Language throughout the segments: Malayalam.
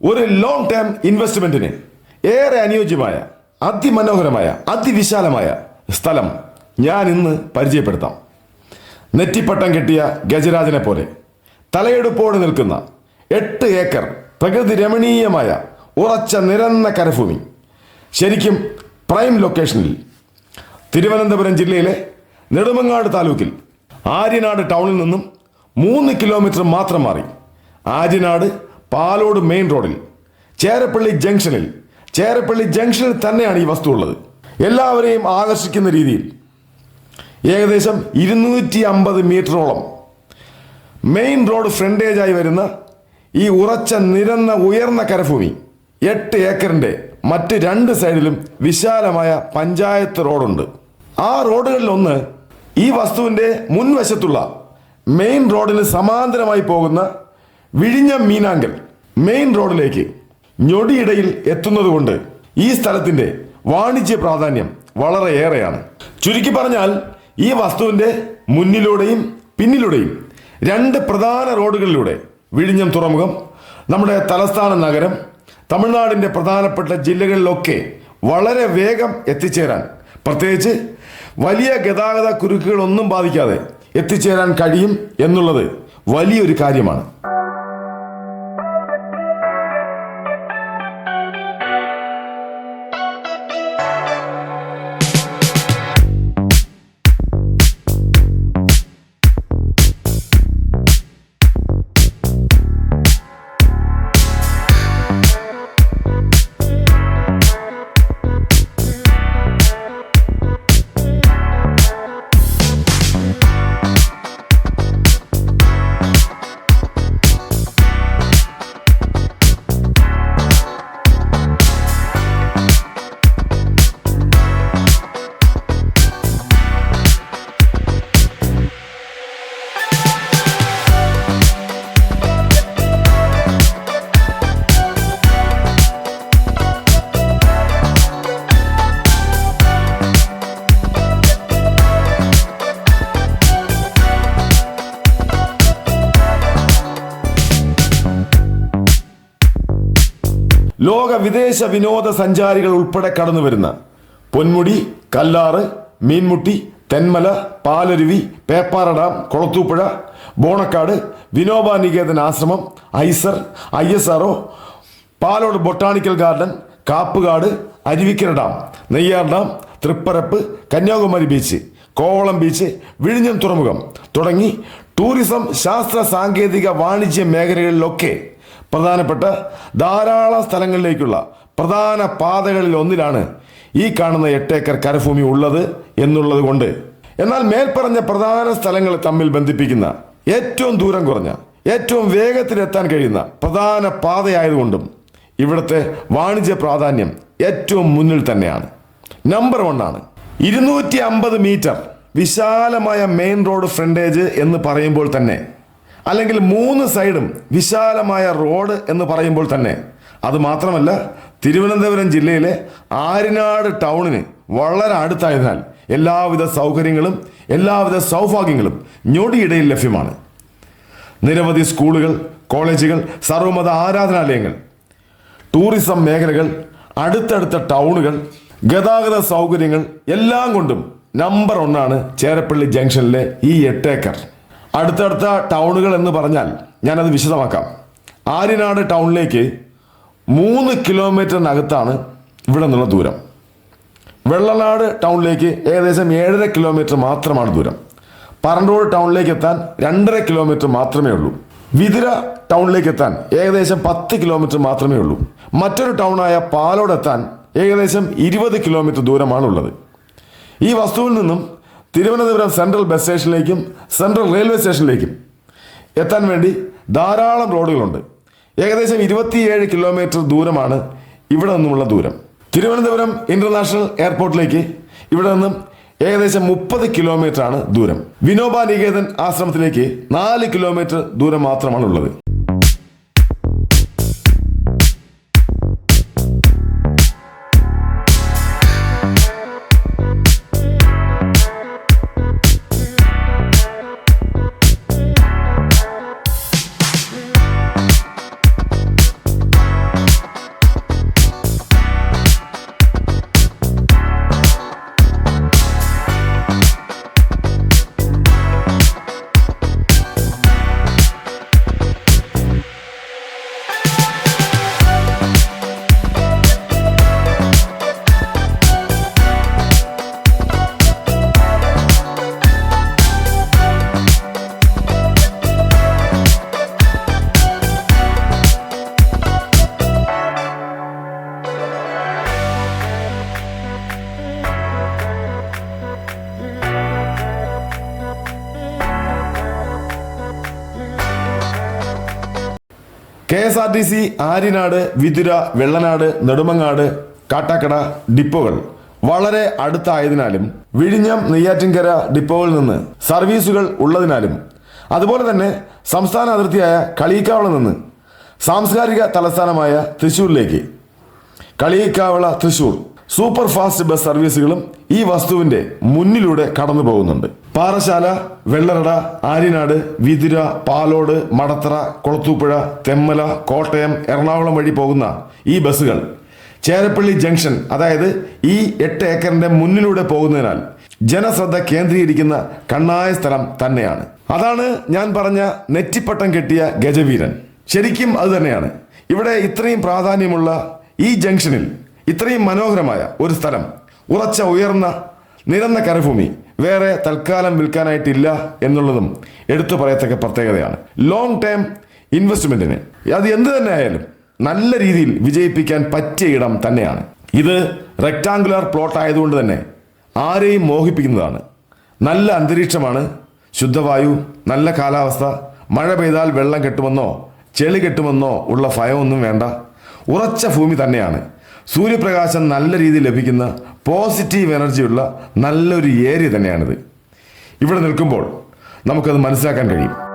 ഒരു ലോങ് ടേം ഇൻവെസ്റ്റ്മെന്റിന് ഏറെ അനുയോജ്യമായ അതിമനോഹരമായ അതിവിശാലമായ സ്ഥലം ഞാൻ ഇന്ന് പരിചയപ്പെടുത്താം. നെറ്റിപ്പട്ടം കെട്ടിയ ഗജരാജനെ പോലെ തലയെടുപ്പോടെ നിൽക്കുന്ന എട്ട് ഏക്കർ പ്രകൃതി രമണീയമായ ഉറച്ച നിരന്ന കരഭൂമി ശരിക്കും പ്രൈം ലൊക്കേഷനിൽ തിരുവനന്തപുരം ജില്ലയിലെ നെടുമങ്ങാട് താലൂക്കിൽ ആര്യനാട് ടൗണിൽ നിന്നും മൂന്ന് കിലോമീറ്റർ മാത്രം മാറി ആര്യനാട് പാലോട് മെയിൻ റോഡിൽ ചേരപ്പള്ളി ജംഗ്ഷനിൽ ചേരപ്പള്ളി ജംഗ്ഷനിൽ തന്നെയാണ് ഈ വസ്തു ഉള്ളത്. എല്ലാവരെയും ആകർഷിക്കുന്ന രീതിയിൽ ഏകദേശം ഇരുന്നൂറ്റി അമ്പത് മീറ്ററോളം മെയിൻ റോഡ് ഫ്രണ്ടേജായി വരുന്ന ഈ ഉറച്ച നിരന്ന ഉയർന്ന കരഭൂമി എട്ട് ഏക്കറിന്റെ മറ്റ് രണ്ട് സൈഡിലും വിശാലമായ പഞ്ചായത്ത് റോഡുണ്ട് ആ റോഡുകളിലൊന്ന് ഈ വസ്തുവിന്റെ മുൻവശത്തുള്ള മെയിൻ റോഡിന് സമാന്തരമായി പോകുന്ന വിഴിഞ്ഞം മീനാങ്കൽ മെയിൻ റോഡിലേക്ക് ഞൊടിയിടയിൽ എത്തുന്നതുകൊണ്ട് ഈ സ്ഥലത്തിന്റെ വാണിജ്യ പ്രാധാന്യം വളരെയേറെയാണ് ചുരുക്കി പറഞ്ഞാൽ ഈ വസ്തുവിന്റെ മുന്നിലൂടെയും പിന്നിലൂടെയും രണ്ട് പ്രധാന റോഡുകളിലൂടെ വിഴിഞ്ഞം തുറമുഖം നമ്മുടെ തലസ്ഥാന നഗരം തമിഴ്നാടിന്റെ പ്രധാനപ്പെട്ട ജില്ലകളിലൊക്കെ വളരെ വേഗം എത്തിച്ചേരാൻ പ്രത്യേകിച്ച് വലിയ ഗതാഗത കുരുക്കുകളൊന്നും ബാധിക്കാതെ എത്തിച്ചേരാൻ കഴിയും എന്നുള്ളത് വലിയൊരു കാര്യമാണ്. ലോക വിദേശ വിനോദസഞ്ചാരികൾ ഉൾപ്പെടെ കടന്നു വരുന്ന പൊന്മുടി കല്ലാറ് മീൻമുട്ടി തെന്മല പാലരുവി പേപ്പാറ ഡാം കൊളത്തൂപ്പുഴ ബോണക്കാട് വിനോബ നികേതൻ ആശ്രമം IISER I S R O Palode botanical garden Kappukad Aruvikkara dam Neyyar dam Thripparappu Kanyakumari beach Kovalam beach വിഴിഞ്ഞം തുറമുഖം തുടങ്ങി ടൂറിസം ശാസ്ത്ര സാങ്കേതിക വാണിജ്യ മേഖലകളിലൊക്കെ പ്രധാനപ്പെട്ട ധാരാളം സ്ഥലങ്ങളിലേക്കുള്ള പ്രധാന പാതകളിൽ ഒന്നിലാണ് ഈ കാണുന്ന എട്ടേക്കർ കരഭൂമി ഉള്ളത് എന്നുള്ളത് കൊണ്ട്. എന്നാൽ മേൽപ്പറഞ്ഞ പ്രധാന സ്ഥലങ്ങൾ തമ്മിൽ ബന്ധിപ്പിക്കുന്ന ഏറ്റവും ദൂരം കുറഞ്ഞ ഏറ്റവും വേഗത്തിലെത്താൻ കഴിയുന്ന പ്രധാന പാതയായതുകൊണ്ടും ഇവിടുത്തെ വാണിജ്യ പ്രാധാന്യം ഏറ്റവും മുന്നിൽ തന്നെയാണ്. നമ്പർ വൺ ആണ്. ഇരുന്നൂറ്റി അമ്പത് മീറ്റർ വിശാലമായ മെയിൻ റോഡ് ഫ്രണ്ടേജ് എന്ന് പറയുമ്പോൾ തന്നെ അല്ലെങ്കിൽ മൂന്ന് സൈഡും വിശാലമായ റോഡ് എന്ന് പറയുമ്പോൾ തന്നെ. അതുമാത്രമല്ല തിരുവനന്തപുരം ജില്ലയിലെ ആര്യനാട് ടൗണിന് വളരെ അടുത്തായതിനാൽ എല്ലാവിധ സൗകര്യങ്ങളും എല്ലാവിധ സൗഭാഗ്യങ്ങളും ഞൊടിയിടയിൽ ലഭ്യമാണ്. നിരവധി സ്കൂളുകൾ കോളേജുകൾ സർവമത ആരാധനാലയങ്ങൾ ടൂറിസം മേഖലകൾ അടുത്തടുത്ത ടൗണുകൾ ഗതാഗത സൗകര്യങ്ങൾ എല്ലാം കൊണ്ടും നമ്പർ ഒന്നാണ് ചേരപ്പള്ളി ജംഗ്ഷനിലെ ഈ എട്ടേക്കർ. അടുത്തടുത്ത ടൗണുകൾ എന്ന് പറഞ്ഞാൽ ഞാനത് വിശദമാക്കാം. ആര്യനാട് ടൗണിലേക്ക് മൂന്ന് കിലോമീറ്ററിനകത്താണ് ഇവിടെ നിന്നുള്ള ദൂരം. വെള്ളനാട് ടൗണിലേക്ക് ഏകദേശം ഏഴര കിലോമീറ്റർ മാത്രമാണ് ദൂരം. പറണ്ടോട് ടൗണിലേക്ക് എത്താൻ രണ്ടര കിലോമീറ്റർ മാത്രമേ ഉള്ളൂ. വിതിര ടൗണിലേക്ക് എത്താൻ ഏകദേശം പത്ത് കിലോമീറ്റർ മാത്രമേ ഉള്ളൂ. മറ്റൊരു ടൗണായ പാലോട് എത്താൻ ഏകദേശം ഇരുപത് കിലോമീറ്റർ ദൂരമാണുള്ളത്. ഈ വസ്തുവിൽ നിന്നും തിരുവനന്തപുരം സെൻട്രൽ ബസ് സ്റ്റേഷനിലേക്കും സെൻട്രൽ റെയിൽവേ സ്റ്റേഷനിലേക്കും എത്താൻ വേണ്ടി ധാരാളം റോഡുകളുണ്ട്. ഏകദേശം ഇരുപത്തിയേഴ് കിലോമീറ്റർ ദൂരമാണ് ഇവിടെ നിന്നുമുള്ള ദൂരം. തിരുവനന്തപുരം ഇന്റർനാഷണൽ എയർപോർട്ടിലേക്ക് ഇവിടെ നിന്നും ഏകദേശം മുപ്പത് കിലോമീറ്റർ ആണ് ദൂരം. വിനോബ നികേതൻ ആശ്രമത്തിലേക്ക് നാല് കിലോമീറ്റർ ദൂരം മാത്രമാണ് ഉള്ളത് R T C Aryanad Vithura Vellanad Nedumangad Kattakkada ഡിപ്പോകൾ വളരെ അടുത്തായതിനാലും വിഴിഞ്ഞം നെയ്യാറ്റിൻകര ഡിപ്പോകളിൽ നിന്ന് സർവീസുകൾ ഉള്ളതിനാലും അതുപോലെ തന്നെ സംസ്ഥാന അതിർത്തിയായ കളിയിക്കാവളം നിന്ന് സാംസ്കാരിക തലസ്ഥാനമായ തൃശ്ശൂരിലേക്ക്. Kaliyakkavilai Thrissur super fast bus സർവീസുകളും ഈ വസ്തുവിന്റെ മുന്നിലൂടെ കടന്നു പോകുന്നുണ്ട്. പാറശാല വെള്ളറട ആര്യനാട് വിതുര പാലോട് മടത്തറ കൊളത്തൂപ്പുഴ തെമ്മല കോട്ടയം എറണാകുളം വഴി പോകുന്ന ഈ ബസ്സുകൾ ചേരപ്പള്ളി ജംഗ്ഷൻ അതായത് ഈ എട്ട് ഏക്കറിന്റെ മുന്നിലൂടെ പോകുന്നതിനാൽ ജനശ്രദ്ധ കേന്ദ്രീകരിക്കുന്ന കണ്ണായ സ്ഥലം തന്നെയാണ്. അതാണ് ഞാൻ പറഞ്ഞ നെറ്റിപ്പട്ടം കെട്ടിയ ഗജവീരൻ. ശരിക്കും അത് തന്നെയാണ്. ഇവിടെ ഇത്രയും പ്രാധാന്യമുള്ള ഈ ജംഗ്ഷനിൽ ഇത്രയും മനോഹരമായ ഒരു സ്ഥലം ഉറച്ച ഉയർന്ന നിരന്ന കരഭൂമി വേറെ തൽക്കാലം വിൽക്കാനായിട്ടില്ല എന്നുള്ളതും എടുത്തു പറയത്തക്ക പ്രത്യേകതയാണ്. ലോങ് ടേം ഇൻവെസ്റ്റ്മെന്റിന് അത് എന്ത് തന്നെ ആയാലും നല്ല രീതിയിൽ വിജയിപ്പിക്കാൻ പറ്റിയ ഇടം തന്നെയാണ്. ഇത് റെക്ടാങ്കുലർ പ്ലോട്ട് ആയതുകൊണ്ട് തന്നെ ആരെയും മോഹിപ്പിക്കുന്നതാണ്. നല്ല അന്തരീക്ഷമാണ് ശുദ്ധവായു നല്ല കാലാവസ്ഥ മഴ പെയ്താൽ വെള്ളം കെട്ടുമെന്നോ ചെളി കെട്ടുമെന്നോ ഉള്ള ഭയമൊന്നും വേണ്ട. ഉറച്ച ഭൂമി തന്നെയാണ് സൂര്യപ്രകാശം നല്ല രീതിയിൽ ലഭിക്കുന്ന പോസിറ്റീവ് എനർജിയുള്ള നല്ലൊരു ഏരിയ തന്നെയാണിത്. ഇവിടെ നിൽക്കുമ്പോൾ നമുക്കത് മനസ്സിലാക്കാൻ കഴിയും.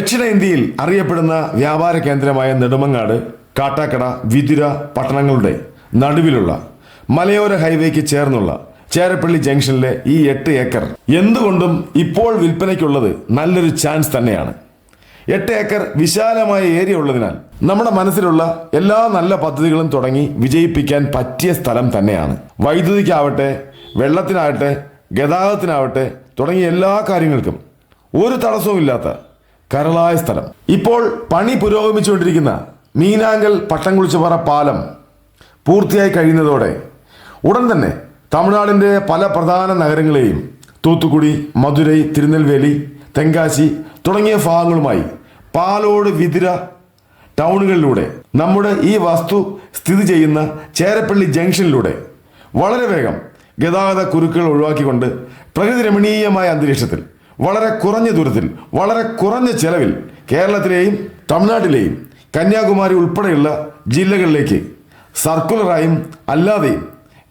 ദക്ഷിണേന്ത്യയിൽ അറിയപ്പെടുന്ന വ്യാപാര കേന്ദ്രമായ നെടുമങ്ങാട് കാട്ടാക്കട വിതുര പട്ടണങ്ങളുടെ നടുവിലുള്ള മലയോര ഹൈവേക്ക് ചേർന്നുള്ള ചേരപ്പള്ളി ജംഗ്ഷനിലെ ഈ എട്ട് ഏക്കർ എന്തുകൊണ്ടും ഇപ്പോൾ വിൽപ്പനയ്ക്കുള്ളത് നല്ലൊരു ചാൻസ് തന്നെയാണ്. എട്ട് ഏക്കർ വിശാലമായ ഏരിയ ഉള്ളതിനാൽ നമ്മുടെ മനസ്സിലുള്ള എല്ലാ നല്ല പദ്ധതികളും തുടങ്ങി വിജയിപ്പിക്കാൻ പറ്റിയ സ്ഥലം തന്നെയാണ്. വൈദ്യുതിക്കാവട്ടെ വെള്ളത്തിനാവട്ടെ ഗതാഗതത്തിനാവട്ടെ തുടങ്ങിയ എല്ലാ കാര്യങ്ങൾക്കും ഒരു തടസ്സവുമില്ലാത്ത കരളായ സ്ഥലം. ഇപ്പോൾ പണി പുരോഗമിച്ചുകൊണ്ടിരിക്കുന്ന മീനാങ്കൽ പട്ടംകുളിച്ചുപാറ പാലം പൂർത്തിയായി കഴിയുന്നതോടെ ഉടൻ തന്നെ തമിഴ്നാടിന്റെ പല പ്രധാന നഗരങ്ങളെയും തൂത്തുക്കുടി മധുരൈ തിരുനെൽവേലി തെങ്കാശി തുടങ്ങിയ ഭാഗങ്ങളുമായി പാലോട് വിതിര ടൗണുകളിലൂടെ നമ്മുടെ ഈ വസ്തു സ്ഥിതി ചെയ്യുന്ന ചേരപ്പള്ളി ജംഗ്ഷനിലൂടെ വളരെ വേഗം ഗതാഗത കുരുക്കുകൾ ഒഴിവാക്കിക്കൊണ്ട് പ്രകൃതി രമണീയമായ അന്തരീക്ഷത്തിൽ വളരെ കുറഞ്ഞ ദൂരത്തിൽ വളരെ കുറഞ്ഞ ചെലവിൽ കേരളത്തിലെയും തമിഴ്നാട്ടിലെയും കന്യാകുമാരി ഉൾപ്പെടെയുള്ള ജില്ലകളിലേക്ക് സർക്കുലറായും അല്ലാതെയും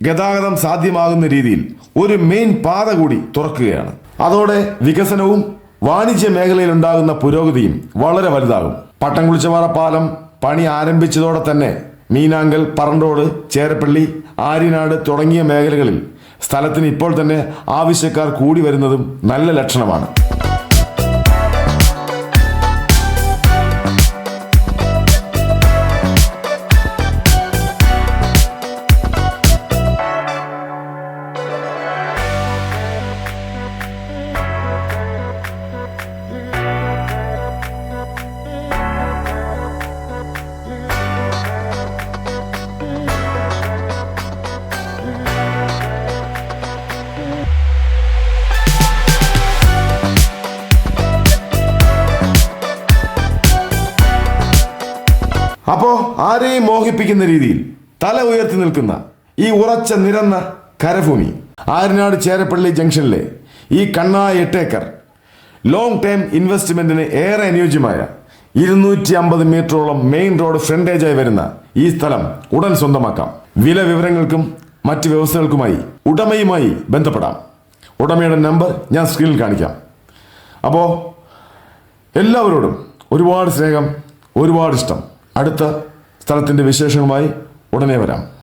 ഗതാഗതം സാധ്യമാകുന്ന രീതിയിൽ ഒരു മെയിൻ പാത കൂടി തുറക്കുകയാണ്. അതോടെ വികസനവും വാണിജ്യ മേഖലയിൽ ഉണ്ടാകുന്ന പുരോഗതിയും വളരെ വലുതാകും. പട്ടംകുളിച്ചവാറ പാലം പണി ആരംഭിച്ചതോടെ തന്നെ മീനാങ്കൽ പറണ്ടോട് ചേരപ്പള്ളി ആര്യനാട് തുടങ്ങിയ മേഖലകളിൽ സ്ഥലത്തിന് ഇപ്പോൾ തന്നെ ആവശ്യക്കാർ കൂടി വരുന്നതും നല്ല ലക്ഷണമാണ്. ആരെയും മോഹിപ്പിക്കുന്ന രീതിയിൽ തല ഉയർത്തി നിൽക്കുന്ന ഈ ഉറച്ച നിരന്ന കരഭൂമി ആര്യനാട് ചേരപ്പള്ളി ജംഗ്ഷനിലെ ഈ കണ്ണായ എട്ടേക്കർ ലോങ് ടൈം ഇൻവെസ്റ്റ്മെന്റിന് ഏറെ അനുയോജ്യമായ ഇരുന്നൂറ്റി അമ്പത് മീറ്ററോളം മെയിൻ റോഡ് ഫ്രണ്ടേജായി വരുന്ന ഈ സ്ഥലം ഉടൻ സ്വന്തമാക്കാം. വില വിവരങ്ങൾക്കും മറ്റ് വ്യവസ്ഥകൾക്കുമായി ഉടമയുമായി ബന്ധപ്പെടാം. ഉടമയുടെ നമ്പർ ഞാൻ സ്ക്രീനിൽ കാണിക്കാം. അപ്പോൾ എല്ലാവരോടും ഒരുപാട് സ്നേഹം ഒരുപാട് ഇഷ്ടം. അടുത്ത സ്ഥലത്തിന്റെ വിശേഷങ്ങളുമായി ഉടനെ വരാം.